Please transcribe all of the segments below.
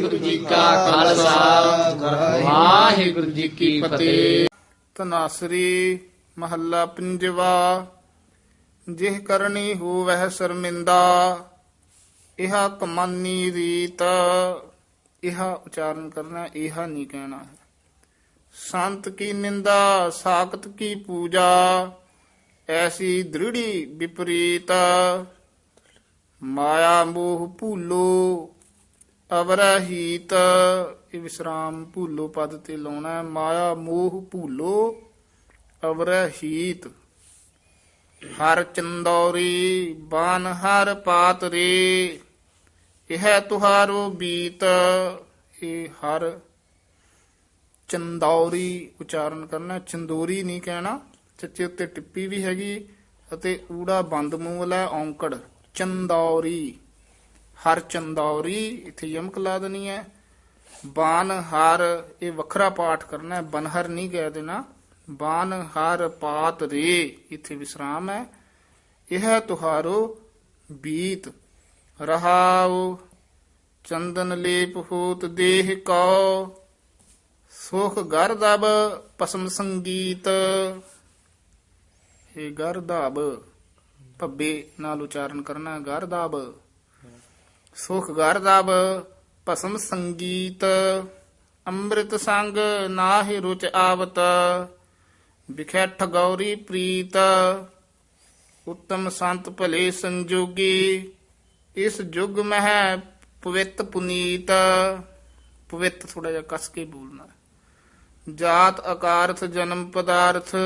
ਵਾਹਿਗੁਰੂ ਜੀ ਕਾ ਖਾਲਸਾ। ਵਾਹਿਗੁਰੂ ਜੀ ਕੀ ਫਤਿਹ। ਤਨਾਸਰੀ ਮਹੱਲਾ ਪੰਜਵਾ, ਜਿਹ ਕਰਨੀ ਹੋਵਹਿ ਸ਼ਰਮਿੰਦਾ, ਇਹਾ ਕਮਾਨੀ ਰੀਤ। ਇਹਾ ਉਚਾਰਨ ਕਰਨਾ, ਇਹਾ ਨਹੀਂ ਕਹਿਣਾ ਹੈ। ਸੰਤ ਕੀ ਨਿੰਦਾ, ਸਾਖਤ ਕੀ ਪੂਜਾ, ਐਸੀ ਦ੍ਰਿੜੀ ਵਿਪਰੀਤ। ਮਾਇਆ ਮੋਹ ਭੂਲੋ ਅਵਰਹੀਤ ਇਹ ਵਿਸਰਾਮ ਭੂਲੋ ਪਦ ਤੇ ਲਾਉਣਾ ਮਾਇਆ ਮੋਹ ਭੂਲੋ ਅਵਰਹੀਤ ਹਰ ਚੰਦੌਰੀ ਬਾਨ ਹਰ ਪਾਤ ਰੇ ਇਹ ਤੁਹਾਰੋ ਬੀਤ ਇਹ ਹਰ ਚੰਦੌਰੀ ਉਚਾਰਨ ਕਰਨਾ ਚੰਦੋਰੀ ਨਹੀਂ ਕਹਿਣਾ ਚੱਚੇ ਉੱਤੇ ਟਿੱਪੀ ਵੀ ਹੈਗੀ ਅਤੇ ਊੜਾ ਬੰਦ ਮੂੰਹ ਵਾਲਾ ਹੈ, ਔਂਕੜ। ਚੰਦੌਰੀ। ਹਰ ਚੰਦੌਰੀ, ਇੱਥੇ ਯਮਕ ਲਾ ਦੇਣੀ ਹੈ। ਬਾਨ, ਹਰ, ਇਹ ਵੱਖਰਾ ਪਾਠ ਕਰਨਾ ਹੈ, ਬਨਹਰ ਨਹੀਂ ਕਹਿ ਦੇਣਾ। ਬਾਨ, ਹਰ, ਪਾਤ ਰੇ, ਇੱਥੇ ਵਿਸਰਾਮ ਹੈ। ਇਹ ਤੁਹਾਰੋ ਬੀਤ। ਰਹਾਉ, ਚੰਦਨ ਲੇਪ ਹੋਤ ਦੇਹ ਕਉ। ਸੁਖ ਗਰਦਬ ਪਸਮ ਸੰਗੀਤ। ਇਹ ਗਰਦਬ ਭੱਬੇ ਨਾਲ ਉਚਾਰਨ ਕਰਨਾ ਗਰਦਬ ਸੁਖ ਗਰਦਬ ਪਸਮ ਸੰਗੀਤ, ਅੰਮ੍ਰਿਤ ਸੰਗ ਨਾਹਿ ਰੁਚ ਆਵਤ, ਵਿਖੇ ਠਗੌਰੀ ਪ੍ਰੀਤ, ਉੱਤਮ ਸੰਤ ਭਲੇ ਸੰਜੋਗੀ, ਇਸ ਯੁਗ ਮਹਿ ਪਵਿੱਤ ਪੁਨੀਤ, ਪਵਿੱਤ ਥੋੜਾ ਜਿਹਾ ਕਸ ਕੇ ਬੋਲਣਾ। ਜਾਤ ਅਕਾਰਥ ਜਨਮ ਪਦਾਰਥ,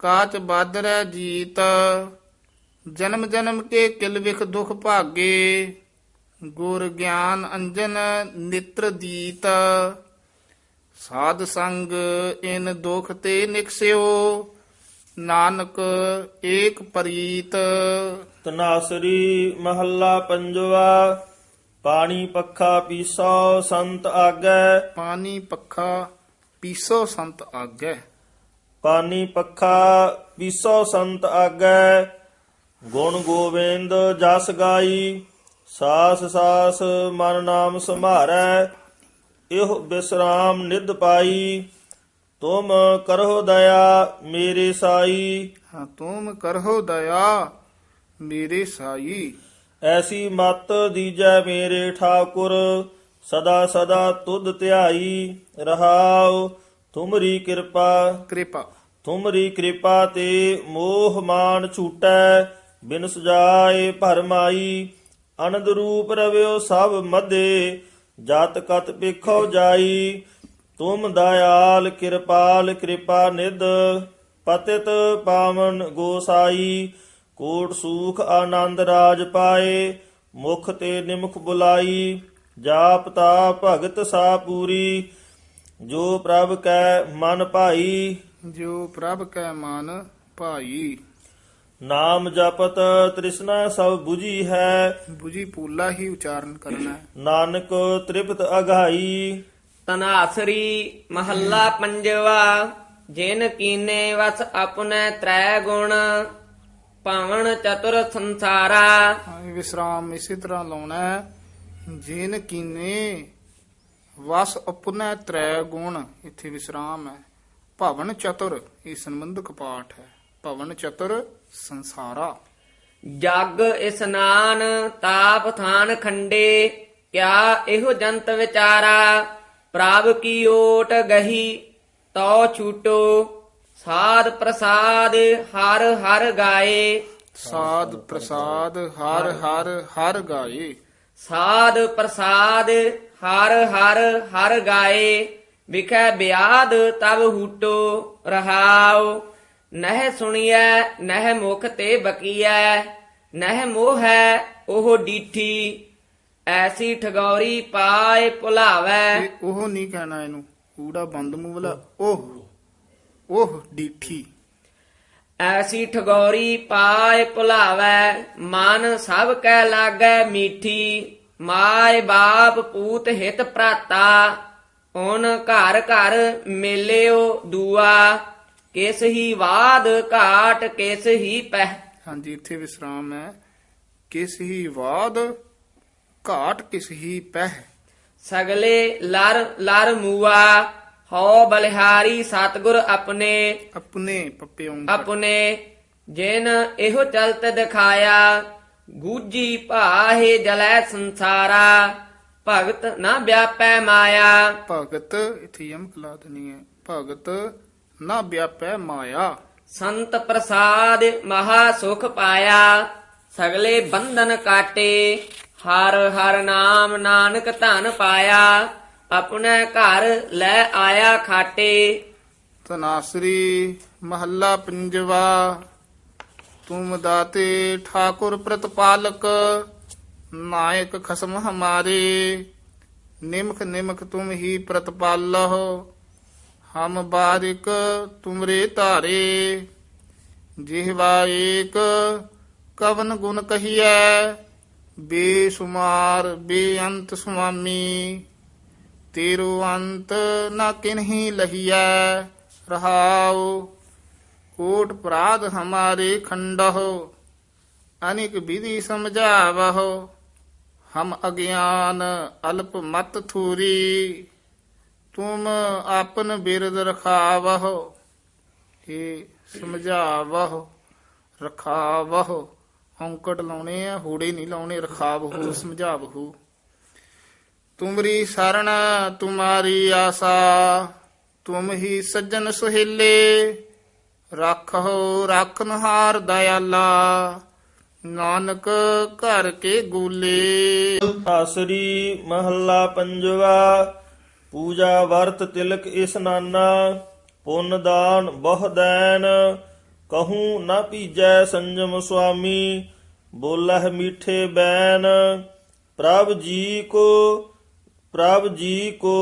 ਕਾਚ ਬਾਦਰੈ ਜੀਤ, ਜਨਮ ਜਨਮ ਕੇ ਕਿਲ ਵਿਖ ਦੁਖ ਭਾਗੇ ਗੁਰ ਗਿਆਨ ਅੰਜਨ ਨਿਤਰ ਦੀਤ। ਸਾਧ ਸੰਗ ਇਨ ਦੁਖ ਤੇ ਨਿਕਸਿਓ ਨਾਨਕ ਏਕ ਪਰੀਤ। ਤਨਾਸਰੀ ਮਹੱਲਾ ਪੰਜਵਾ ਪਾਣੀ ਪੱਖਾ ਪੀਸੋ ਸੰਤ ਆਗੈ। ਪਾਣੀ ਪੱਖਾ ਪੀਸੋ ਸੰਤ ਆਗੈ। ਪਾਣੀ ਪੱਖਾ ਪੀਸੋ ਸੰਤ ਆਗੈ। ਗੁਣ ਗੋਬਿੰਦ ਜਸ ਗਾਈ। ਸਾਸ ਸਾਸ ਮਨ ਨਾਮ ਸੰਭਾਰੈ ਇਹੋ ਬਿਸਰਾਮ ਨਿਧ ਪਾਈ। ਤੁਮ ਕਰੋ ਦਇਆ ਮੇਰੇ ਸਾਈ। ਹਾਂ ਤੁਮ ਕਰਹੁ ਦਇਆ ਮੇਰੇ ਸਾਈ। ਐਸੀ ਮਤ ਦੀਜੈ ਮੇਰੇ ਠਾਕੁਰ ਸਦਾ ਸਦਾ ਤੁਧ ਧਿਆਈ ਰਹਾਉ। ਤੁਮਰੀ ਕਿਰਪਾ ਕਿਰਪਾ। ਤੁਮਰੀ ਕਿਰਪਾ ਤੇ ਮੋਹ ਮਾਨ ਛੂਟੈ ਬਿਨ ਸੁਜਾਏ ਭਰਮਾਈ। ਅਨੰਦ ਰੂਪ ਰਵਿਓ ਸਭ ਮਦੇ ਜਾਤ ਕਤ ਵੇਖੋ ਜਾਈ। ਤੁਮ ਦਇਆਲ ਕਿਰਪਾਲ ਕਿਰਪਾ ਨਿਧ, ਪਤਿਤ ਪਾਵਨ ਗੋਸਾਈ। ਕੋਟ ਸੂਖ ਆਨੰਦ ਰਾਜ ਪਾਏ, ਮੁਖ ਤੇ ਨਿਮਖ ਬੁਲਾਈ। ਜਾਪ ਤਾ ਭਗਤ ਸਾ ਪੂਰੀ, ਜੋ ਪ੍ਰਭ ਕੈ ਮਨ ਭਾਈ। ਜੋ ਪ੍ਰਭ ਕੈ ਮਨ ਭਾਈ। ਨਾਮ ਜਪਤ ਤ੍ਰਿਸ਼ਨਾ ਸਭ 부ਜੀ ਹੈ। 부ਜੀ ਪੂਲਾ ਹੀ ਉਚਾਰਨ ਕਰਨਾ ਹੈ। ਨਾਨਕ ਤ੍ਰਿਪਤ ਅਗਾਈ। ਤਨਾਸਰੀ ਮਹੱਲਾ ਪੰਜਵਾ ਜਿਨ ਕੀਨੇ ਵਸ ਆਪਣੇ ਤ੍ਰੈ ਗੁਣ ਪਾਵਨ ਚਤੁਰ ਸੰਸਾਰਾ। ਵਿਸਰਾਮ ਇਸੇ ਤਰ੍ਹਾਂ ਲਾਉਣਾ ਹੈ। ਜਿਨ ਕੀਨੇ ਵਸ ਉਪਨੈ ਤ੍ਰੈ ਗੁਣ ਇੱਥੇ ਵਿਸਰਾਮ ਹੈ। ਭਵਨ ਚਤੁਰ ਇਹ ਸੰਬੰਧਕ ਪਾਠ ਹੈ। ਭਵਨ ਚਤੁਰ ਸੰਸਾਰਾ। ਜਗ ਇਸਨਾਨ ਤਾਪ ਥਾਨ ਖੰਡੇ ਕਿਆ ਇਹੋ ਜੰਤ ਵਿਚਾਰਾ? ਪ੍ਰਭ ਕੀ ਓਟ ਗਹੀ ਤੋ ਛੂਟੋ। ਸਾਧ ਪ੍ਰਸਾਦ ਹਰ ਹਰ ਗਾਏ। ਸਾਧ ਪ੍ਰਸਾਦ ਹਰ ਹਰ ਹਰ ਗਾਏ। ਸਾਧ ਪ੍ਰਸਾਦ ਹਰ ਹਰ ਹਰ ਗਾਏ। ਵਿਖੈ ਬਿਆਦ ਤਬ ਹੂਟੋ ਰਹਾਉ। ਨਹਿ ਸੁਣੀਐ ਨਹਿ ਮੁਖ ਤੇ ਬਕੀਐ ਨਹਿ ਮੋਹੈ ਉਹ ਡੀਠੀ ਐਸੀ ਠਗੌਰੀ ਪਾਏ ਭੁਲਾਵੈ। ਇਹ ਉਹ ਨਹੀਂ ਕਹਿਣਾ ਇਹਨੂੰ ਕੂੜਾ ਬੰਦ ਮੂੰਹ ਵਾਲਾ ਉਹ ਉਹ ਡੀਠੀ। ਐਸੀ ਠਗੌਰੀ ਪਾਏ ਭੁਲਾਵੈ ਮਨ ਸਭ ਕੈ ਲਾਗੈ ਮੀਠੀ ਮਾਏ ਬਾਪ ਪੂਤ ਹਿਤ ਭਰਾਤਾ ਓਨ ਘਰ ਘਰ ਮੇਲਿਓ ਦੂਆ। ਕਿਸ ਹੀ ਬਾਦ ਘਾਟ ਕਿਸ ਹੀ ਪਹਿ। ਹਾਂਜੀ ਇੱਥੇ ਵਿਸਰਾਮ ਹੈ। ਕਿਸ ਹੀ ਵਾਦ ਘਾਟ ਕਿਸ ਹੀ ਪਹਿ। ਸਗਲੇ ਲਰ ਲਰ ਮੂਆ ਹਉ ਬਲਿਹਾਰੀ ਸਤਗੁਰ ਆਪਣੇ। ਆਪਣੇ ਪੱਪੇ ਓਂ ਆਪਣੇ ਜਿਨ ਇਹੋ ਚਲਤ ਦਿਖਾਇਆ ਗੂਜੀ ਭਾਹੇ ਜਲੈ ਸੰਸਾਰਾ। ਭਗਤ ਨਾ ਵਿਆਪੈ ਮਾਇਆ। ਭਗਤ ਇਥੇ ਯਮਕ ਲਾ ਦੇਣੀ ਹੈ। ਭਗਤ ਨਾ ਵਿਆਪੈ ਮਾਇਆ। ਸੰਤ ਪ੍ਰਸਾਦ ਮਹਾ ਸੁਖ ਪਾਇਆ ਸਗਲੇ ਬੰਧਨ ਕਾਟੇ ਹਰ ਹਰ ਨਾਮ ਨਾਨਕ ਧਨ ਪਾਇਆ ਆਪਣੇ ਘਰ ਲੈ ਆਇਆ ਖਾਟੇ। ਤਨਾਸਰੀ ਮਹੱਲਾ ਪੰਜਵਾ ਤੁਮ ਦਾਤੇ ਠਾਕੁਰ ਪ੍ਰਤਪਾਲਕ ਨਾਇਕ ਖਸਮ ਹਮਾਰੇ ਨਿਮਖ ਨਿਮਖ ਤੁਮ ਹੀ ਪ੍ਰਤਪਾਲਹੁ। ਹਮ ਬਾਰਿਕ ਤੁਮਰੇ ਧਾਰੇ ਜਿਹਵਾ ਏਕ ਕਵਨ ਗੁਣ ਕਹੀਐ, ਬੇਸੁਮਾਰ ਬੇਅੰਤ ਸੁਆਮੀ, ਤੇਰੋ ਅੰਤ ਨਾ ਕਿਨਹੀ ਲਹੀਐ, ਰਹਾਉ, ਕੋਟ ਪ੍ਰਾਦ ਹਮਾਰੇ ਖੰਡਹੁ, ਅਨਿਕ ਵਿਧੀ ਸਮਝਾਵਹੁ, ਹਮ ਅਗਿਆਨ ਅਲਪ ਮਤ ਥੂਰੀ। ਤੁਮ ਆਪਨ ਬਿਰਦ ਰਖਾਵਹੁ, ਇਹ ਸਮਝਾਵਹੁ, ਰਖਾਵਹੁ। ਔਂਕੜ ਲਾਉਣੇ ਆ, ਹੂੜੇ ਨਹੀਂ ਲਾਉਣੇ, ਰਖਾਵਹੁ, ਸਮਝਾਵਹੁ। ਤੁਮਰੀ ਸਰਣ, ਤੁਮਾਰੀ ਆਸਾ, ਤੁਮ ਹੀ ਸੱਜਣ ਸੁਹੇਲੇ। ਰੱਖੋ ਰੱਖਨਹਾਰ ਦਇਆਲਾ, ਨਾਨਕ ਘਰ ਕੇ ਗੂਲੇ। ਆਸਰੀ ਮਹੱਲਾ ਪੰਜਵਾ ਪੂਜਾ ਵਰਤ ਤਿਲਕ ਇਸਨਾਨਾ ਪੁੰਨ ਦਾਨ ਬਹੁ ਦੈਨ। ਕਹੂੰ ਨਾ ਪੀਜੈ ਸੰਜਮ ਸੁਆਮੀ ਬੋਲਹਿ ਮੀਠੇ ਬੈਨ। ਪ੍ਰਭ ਜੀ ਕੋ ਪ੍ਰਭ ਜੀ ਕੋ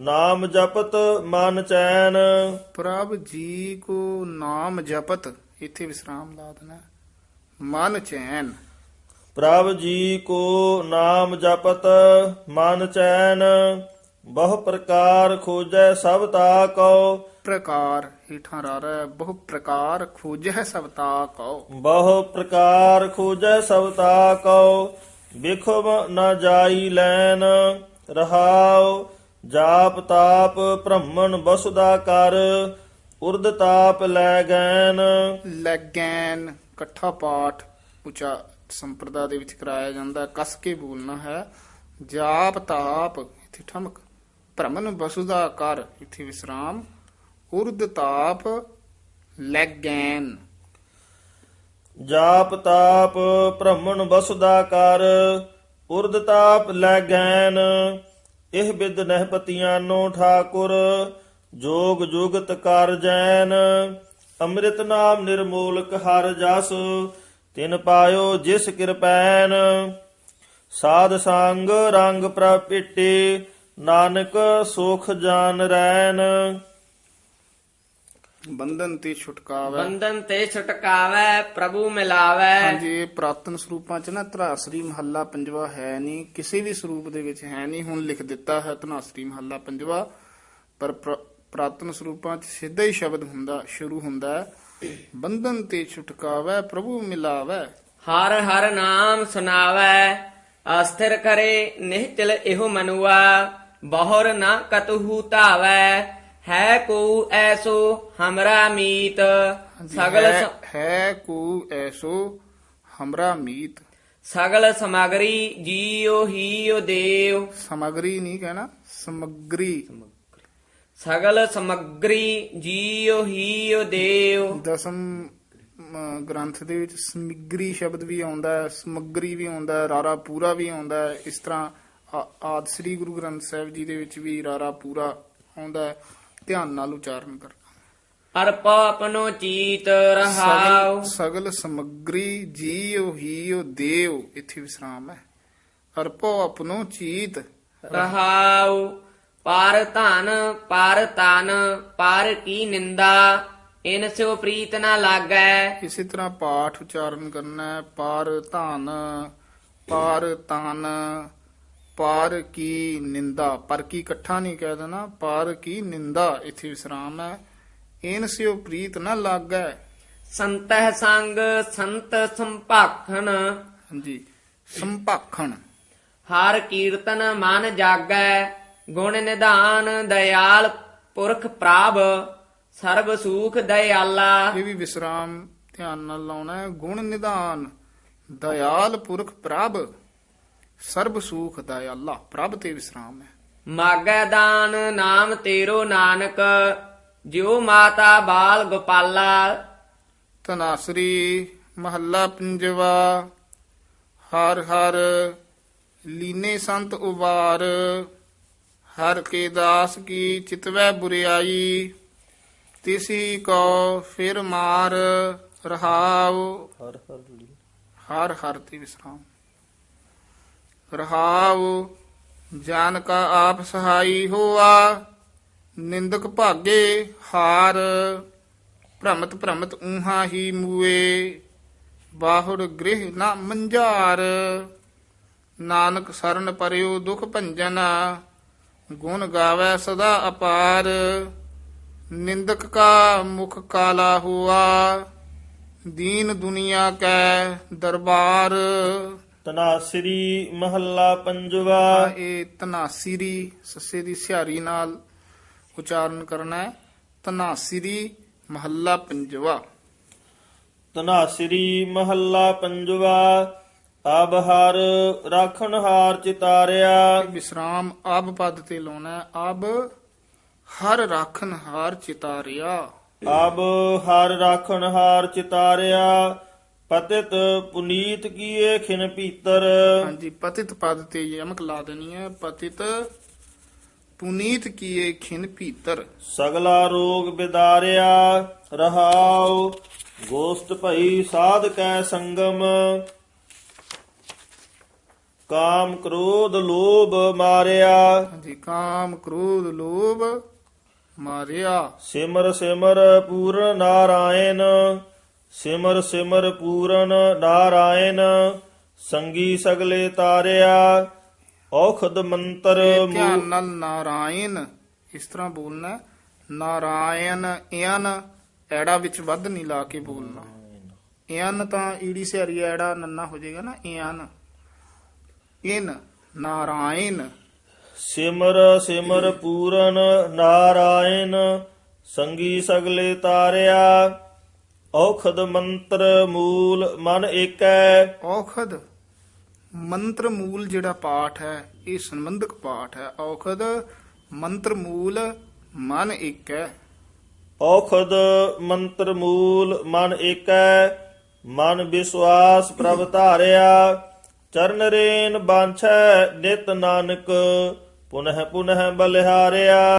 ਨਾਮ ਜਪਤ ਮਨ ਚੈਨ। ਪ੍ਰਭ ਜੀ ਕੋ ਨਾਮ ਜਪਤ ਇੱਥੇ ਵਿਸਰਾਮ ਲਾ ਦੇਣਾ। ਮਨ ਚੈਨ। ਪ੍ਰਭ ਜੀ ਕੋ ਨਾਮ ਜਪਤ ਮਨ ਚੈਨ। ਬਹੁ ਪ੍ਰਕਾਰ ਖੋਜੈ ਸਭ ਤਾ ਕਉ। ਪ੍ਰਕਾਰ ਹੀਠਾਂ ਰਾਰਾ ਬਹੁ ਪ੍ਰਕਾਰ ਖੋਜੈ ਸਭ ਤਾ ਕਉ। ਬਹੁ ਪ੍ਰਕਾਰ ਖੋਜੈ ਸਭ ਤਾ ਕਉ ਵਿਖਮ ਨ ਜਾਈ ਲੈਨ ਰਹਾਉ। ਜਾਪ ਤਾਪ ਭ੍ਰਮਣ ਬਸੁਦਾ ਕਰ ਉਰਦ ਤਾਪ ਲੈ ਗੈਨ। ਲੈਗੈਨ ਇਕੱਠਾ ਪਾਠ ਉਚਾ ਸੰਪਰਦਾ ਦੇ ਵਿੱਚ ਕਰਾਇਆ ਜਾਂਦਾ ਕੱਸ ਕੇ ਬੋਲਣਾ ਹੈ ਜਾਪ ਤਾਪ ਇੱਥੇ ਠਮਕ। ਭ੍ਰਮਨ ਵਸੁਦਾ ਕਰ ਇੱਥੇ ਵਿਸਰਾਮ। ਉਰਦ ਤਾਪ ਲੈਗੈਨ। ਜਾਪ ਤਾਪ ਭ੍ਰਮਣ ਬਸੁਦਾ ਕਰ ਉਰਦ ਤਾਪ ਲੈ ਗੈਨ ਇਹ ਬਿਦ ਨਹਿ ਪਤਿਆਨੋ ਠਾਕੁਰ, ਜੋਗ ਜੁਗਤ ਕਰ ਜੈਨ। ਅੰਮ੍ਰਿਤ ਨਾਮ ਨਿਰਮੂਲਕ ਹਰ ਜਸ, ਤਿਨ ਪਾਇਓ ਜਿਸ ਕਿਰਪੈਨ। ਸਾਧ ਸੰਗ ਰੰਗ ਪ੍ਰਪਿਟੇ ਨਾਨਕ ਸੁਖ ਜਾਨ ਰੈਨ। ਬੰਧਨ ਤੇ ਛੁਟਕਾਵਾ। ਬੰਧਨ ਤੇ ਛੁਟਕਾਵੈ ਪ੍ਰਭੂ ਮਿਲਾਵੈ। ਹਾਂਜੀ ਇਹ ਪ੍ਰਾਤਨ ਸਰੂਪਾਂ ਚ ਨਾ ਧਨਾਸਰੀ ਮਹੱਲਾ ਪੰਜਵਾ ਹੈ ਨਹੀਂ ਕਿਸੇ ਵੀ ਸਰੂਪ ਦੇ ਵਿੱਚ ਹੈ ਨਹੀਂ ਹੁਣ ਲਿਖ ਦਿੱਤਾ ਹੈ ਧਨਾਸਰੀ ਮਹੱਲਾ ਪੰਜਵਾ। ਪਰ ਪ੍ਰ- ਪ੍ਰਾਤਨ ਸਰੂਪਾਂ ਚ ਸਿੱਧਾ ਹੀ ਸ਼ਬਦ ਹੁੰਦਾ ਸ਼ੁਰੂ ਹੁੰਦਾ ਹੈ। ਬੰਧਨ ਤੇ ਛੁਟਕਾਵਾ ਪ੍ਰਭੂ ਮਿਲਾਵੈ। ਹਰ ਹਰ ਨਾਮ ਸੁਨਾਵੈ ਅਸਥਿਰ ਕਰੇ ਨਿਹਚਲ ਇਹੋ ਮਨੁਆ। ਬਹੁਰ ਨਾ ਕਤਹੂ ਧਾਵੈ ਹੈ ਕੋ ਐਸੋ ਹਮਰਾ ਮੀਤ। ਸਗਲ ਹੈ, ਸ- ਹੈ ਕੋ ਐਸੋ ਹਮਰਾ ਮੀਤ। ਸਗਲ ਸਮਗਰੀ ਜੀਉ ਹੀਉ ਦੇਵ ਸਮਗਰੀ ਨਹੀਂ ਕਹਿਣਾ ਸਮਗਰੀ। ਸਗਲ ਸਮਗਰੀ ਜੀਉ ਹੀਉ ਦੇਵ ਦਸਮ ਗ੍ਰੰਥ ਦੇ ਵਿੱਚ ਸਮਗਰੀ ਸ਼ਬਦ ਵੀ ਆਉਂਦਾ ਹੈ ਸਮਗਰੀ ਵੀ ਆਉਂਦਾ ਹੈ ਰਾਰਾ ਪੂਰਾ ਵੀ ਆਉਂਦਾ ਹੈ ਇਸ ਤਰ੍ਹਾਂ ਆਦਿ ਸ੍ਰੀ ਗੁਰੂ ਗ੍ਰੰਥ ਸਾਹਿਬ ਜੀ ਦੇ ਵਿੱਚ ਵੀ ਰਾਰਾ ਪੂਰਾ ਆਉਂਦਾ ਹੈ। ਧਿਆਨ ਨਾਲ ਉਚਾਰਨ ਕਰਨਾ। ਅਰਪਾ ਆਪਣੋ ਚੀਤ ਰਹਾਉ। ਸਗਲ ਸਮਗਰੀ ਜੀਉ ਹੀਉ ਦੇਵ ਇੱਥੇ ਵਿਸਰਾਮ ਹੈ। ਅਰਪੋ ਆਪਣੋ ਚੀਤ ਰਹਾਉ। ਪਰ ਧਨ ਪਰ ਤਨ ਪਰ ਕੀ ਨਿੰਦਾ ਇਨ ਸਿਓ ਪ੍ਰੀਤ ਨਾ ਲਾਗੈ। ਇਸੇ ਤਰ੍ਹਾਂ ਪਾਠ ਉਚਾਰਨ ਕਰਨਾ ਹੈ। ਪਾਰ ਧਨ ਪਾਰ ਤਨ ਪਾਰ ਕੀ ਨਿੰਦਾ? ਪਰ ਕੀ ਇਕੱਠਾ ਨਹੀਂ ਕਹਿ ਦੇਣਾ? ਪਾਰ ਕੀ ਨਿੰਦਾ? ਇੱਥੇ ਵਿਸਰਾਮ ਹੈ। ਇਨ ਸਿਓ ਪ੍ਰੀਤ ਨਾ ਲਾਗੈ। ਸੰਤਹਿ ਸੰਗ ਸੰਤ ਸੰਭਾਖਣ। ਹਾਂਜੀ। ਸੰਭਾਖਣ। ਹਰ ਕੀਰਤਨ ਮਨ ਜਾਗੈ ਗੁਣ ਨਿਧਾਨ ਦਇਆਲ ਪੁਰਖ ਪ੍ਰਭ ਸਰਬ ਸੂਖ ਦਇਆਲਾ। ਇਹ ਵੀ ਵਿਸਰਾਮ ਧਿਆਨ ਨਾਲ ਲਾਉਣਾ ਹੈ। ਗੁਣ ਨਿਧਾਨ ਦਇਆਲ ਪੁਰਖ ਪ੍ਰਭ ਸਰਬ ਸੂਖ ਦਇਆਲਾ ਪ੍ਰਭ ਤੇ ਵਿਸਰਾਮ ਹੈ। ਮਾਗੈ ਦਾਨ ਨਾਮ ਤੇਰੋ ਨਾਨਕ ਜਿਉ ਮਾਤਾ ਬਾਲ ਗੋਪਾਲਾ। ਤਨਾਸਰੀ ਮਹੱਲਾ ਪੰਜਵਾ ਹਰ ਹਰ ਲੀਨੇ ਸੰਤ ਉਬਾਰ ਹਰ ਕੇ ਦਾਸ ਕੀ ਚਿਤਵੈ ਬੁਰਿਆਈ ਤਿਸੀ ਕੋ ਫਿਰ ਮਾਰ ਰਹਾਉ। ਹਰ ਹਰ ਲੀ ਹਰ ਹਰ ਤੇ ਵਿਸਰਾਮ। ਰਹਾਉ, ਜਾਨ ਕਾ ਆਪ ਸਹਾਈ ਹੋਆ, ਨਿੰਦਕ ਭਾਗੇ ਹਾਰ, ਭ੍ਰਮਤ ਭ੍ਰਮਤ ਊਹਾ ਹੀ ਮੂਏ, ਬਾਹੁੜ ਗ੍ਰਹਿ ਨਾ ਮੰਝਾਰ, ਨਾਨਕ ਸਰਨ ਪਰਿਉ ਦੁਖ ਭੰਜਨ, ਗੁਣ ਗਾਵੇ ਸਦਾ ਅਪਾਰ, ਨਿੰਦਕ ਕਾ ਮੁਖ ਕਾਲਾ ਹੁਆ, ਦੀਨ ਦੁਨੀਆ ਕੈ ਦਰਬਾਰ। ਤਨਾਸਰੀ ਮਹੱਲਾ ਪੰਜਵਾ। ਇਹ ਤਨਾਸਿਰੀ ਸੱਸੇ ਦੀ ਸਿਹਾਰੀ ਨਾਲ ਉਚਾਰਨ ਕਰਨਾ ਹੈ। ਤਨਾਸਿਰੀ ਮਹੱਲਾ ਪੰਜਵਾ। ਤਨਾਸਰੀ ਮਹੱਲਾ ਪੰਜਵਾ। ਅਬ ਹਰ ਰਾਖਣ ਹਾਰ ਚਿਤਾਰਿਆ। ਵਿਸਰਾਮ ਆਬ ਪਦ ਤੇ ਲਾਉਣਾ ਹੈ। ਅਬ ਹਰ ਰਾਖਨ ਹਾਰ ਚਿਤਾਰਿਆ। ਅਬ ਹਰ ਰਾਖਣ ਹਾਰ ਚਿਤਾਰਿਆ। ਪਤਿਤ ਪੁਨੀਤ ਕੀਏ ਖਿਨ ਭੀਤਰ। ਹਾਂਜੀ ਪਤਿਤ ਪਦ ਤੇ ਯਮਕ ਲਾ ਦੇਣੀ ਹੈ। ਪਤਿਤ ਪੁਨੀਤ ਕੀਏ ਖਿਨ ਭੀਤਰ। ਸਗਲਾ ਰੋਗ ਬਿਦਾਰਿਆ ਰਹਾਉ ਗੋਸਤ ਭਈ ਸਾਧ ਕੈ ਸੰਗਮ। ਕਾਮ ਕ੍ਰੋਧ ਲੋਭ ਮਾਰਿਆ। ਹਾਂਜੀ ਕਾਮ ਕ੍ਰੋਧ ਲੋਭ ਮਾਰਿਆ। ਸਿਮਰ ਸਿਮਰ ਪੂਰਨ ਨਾਰਾਇਣ। ਸਿਮਰ ਸਿਮਰ ਪੂਰਨ ਨਾਰਾਇਣ ਸੰਗੀ ਸਗਲੇ ਤਾਰਿਆ ਔਖਦ ਮੰਤਰ ਧਿਆਨ ਨਾਲ ਨਾਰਾਇਣ ਇਸ ਤਰ੍ਹਾਂ ਬੋਲਣਾ। ਨਾਰਾਇਣ ਇਨ ਐੜਾ ਵਿੱਚ ਵੱਧ ਨਹੀਂ ਲਾ ਕੇ ਬੋਲਣਾ ਇਨ ਤਾਂ ਈੜੀ ਸਿਹਰੀ ਐੜਾ ਨੰਨਾ ਹੋ ਜਾਏਗਾ ਨਾ ਇਨ ਇਨ ਨਾਰਾਇਣ ਸਿਮਰ ਸਿਮਰ ਪੂਰਨ ਨਾਰਾਇਣ ਸੰਗੀ ਸਗਲੇ ਤਾਰਿਆ ਔਖਦ ਮੰਤਰ ਮੂਲ ਮਨ ਏਕੈ। ਔਖਦ ਮੰਤਰ ਮੂਲ ਜਿਹੜਾ ਪਾਠ ਹੈ ਇਹ ਸੰਬੰਧਕ ਪਾਠ ਹੈ। ਔਖਦ ਮੰਤਰ ਮੂਲ ਮਨ ਇੱਕ ਹੈ ਔਖਦ ਮੰਤਰ ਮੂਲ ਮਨ ਏਕੈ। ਮਨ ਵਿਸ਼ਵਾਸ ਪ੍ਰਭ ਧਾਰਿਆ। ਚਰਨ ਰੇਨ ਬਾਂਛੈ ਨਿਤ ਨਾਨਕ। ਪੁਨਹ ਪੁਨਹ ਬਲਿਹਾਰਿਆ।